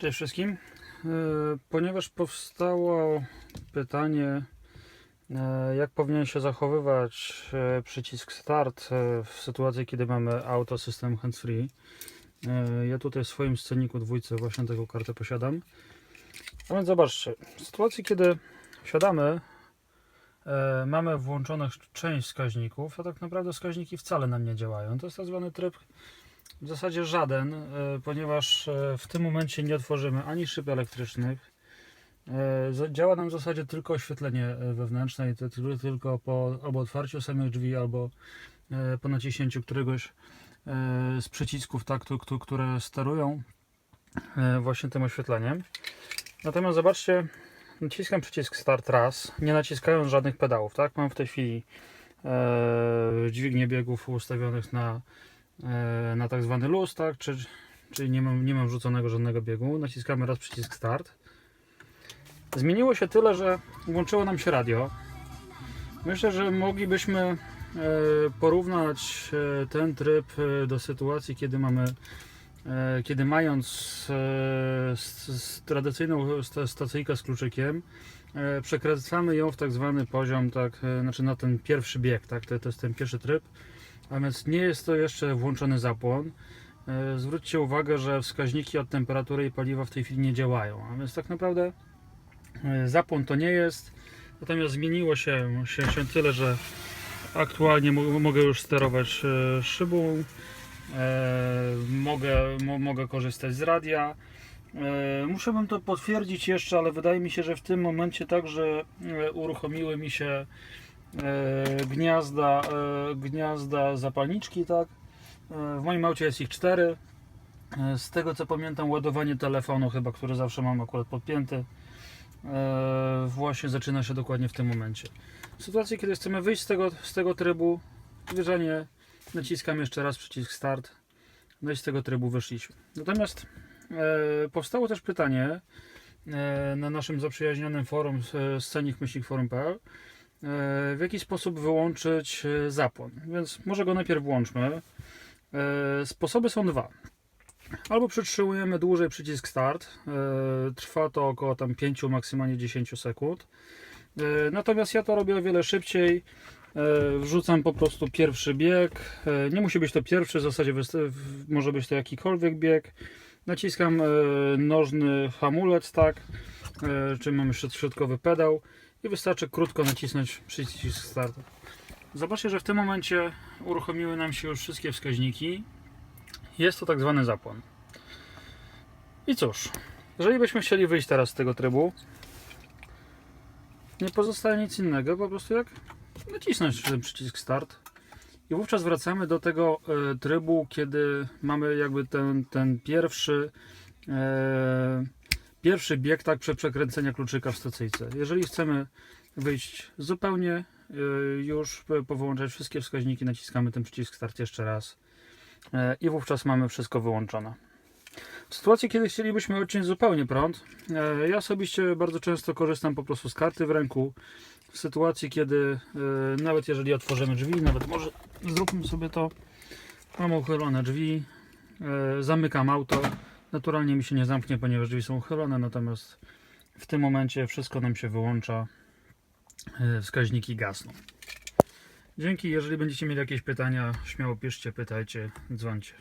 Cześć wszystkim. E, Ponieważ powstało pytanie, e, jak powinien się zachowywać e, przycisk start w sytuacji, kiedy mamy auto system hands-free. Ja tutaj w swoim sceniku dwójce właśnie taką kartę posiadam. A więc zobaczcie, w sytuacji, kiedy wsiadamy, mamy włączonych część wskaźników, a tak naprawdę wskaźniki wcale nam nie działają. To jest tak zwany tryb w zasadzie żaden, e, ponieważ e, w tym momencie nie otworzymy ani szyb elektrycznych. E, Działa nam w zasadzie tylko oświetlenie wewnętrzne i to tyl- tylko po albo otwarciu samych drzwi, albo po naciśnięciu któregoś z przycisków któ- które sterują właśnie tym oświetleniem. Natomiast zobaczcie, naciskam przycisk start raz, nie naciskając żadnych pedałów, tak? Mam w tej chwili dźwignię biegów ustawionych na na tak zwany luz, tak? Czy, czyli nie mam, nie mam wrzuconego żadnego biegu. Naciskamy raz przycisk start. Zmieniło się tyle, że włączyło nam się radio. Myślę, że moglibyśmy e, porównać e, ten tryb e, do sytuacji, kiedy mamy e, kiedy mając e, tradycyjną sta- stacyjkę z kluczykiem, e, przekręcamy ją w tak zwany poziom, tak, e, znaczy na ten pierwszy bieg, tak, to, to jest ten pierwszy tryb, a więc nie jest to jeszcze włączony zapłon. E, Zwróćcie uwagę, że wskaźniki od temperatury i paliwa w tej chwili nie działają, a więc tak naprawdę e, zapłon to nie jest. Natomiast zmieniło się, się, się tyle, że aktualnie mo- mogę już sterować e, szybą, e, mogę, mo, mogę korzystać z radia. E, Muszę bym to potwierdzić jeszcze, ale wydaje mi się, że w tym momencie także e, uruchomiły mi się e, gniazda, e, gniazda zapalniczki, tak? E, w moim aucie jest ich cztery. E, z tego co pamiętam, ładowanie telefonu, chyba, który zawsze mam akurat podpięty, e, właśnie zaczyna się dokładnie w tym momencie. W sytuacji, kiedy chcemy wyjść z tego, z tego trybu, wyżanie, naciskam jeszcze raz przycisk start, no i z tego trybu wyszliśmy. Natomiast e, powstało też pytanie e, na naszym zaprzyjaźnionym forum e, scenik-forum.pl w jaki sposób wyłączyć e, zapłon. Więc może go najpierw włączmy. E, Sposoby są dwa. Albo przytrzymujemy dłużej przycisk start. E, Trwa to około tam 5, maksymalnie 10 sekund. E, Natomiast ja to robię o wiele szybciej. E, Wrzucam po prostu pierwszy bieg. E, Nie musi być to pierwszy, w zasadzie może być to jakikolwiek bieg. Naciskam e, nożny hamulec, tak. Czy mamy środ- środkowy pedał i wystarczy krótko nacisnąć przycisk start. Zobaczcie, że w tym momencie uruchomiły nam się już wszystkie wskaźniki. Jest to tak zwany zapłon. I cóż, jeżeli byśmy chcieli wyjść teraz z tego trybu, nie pozostaje nic innego, po prostu jak nacisnąć ten przycisk start. I wówczas wracamy do tego e, trybu, kiedy mamy jakby ten, ten pierwszy e, pierwszy bieg tak prze przekręcenia kluczyka w stacyjce. Jeżeli chcemy wyjść zupełnie y, już po- powyłączać wszystkie wskaźniki, naciskamy ten przycisk start jeszcze raz e, i wówczas mamy wszystko wyłączone. W sytuacji, kiedy chcielibyśmy odciąć zupełnie prąd, e, ja osobiście bardzo często korzystam po prostu z karty w ręku. W sytuacji, kiedy e, nawet jeżeli otworzymy drzwi, nawet może zróbmy sobie to, mam uchylone drzwi, e, zamykam auto, Naturalnie mi się nie zamknie, ponieważ drzwi są uchylone, natomiast w tym momencie wszystko nam się wyłącza, e, wskaźniki gasną. Dzięki, jeżeli będziecie mieli jakieś pytania, śmiało piszcie, pytajcie, dzwońcie.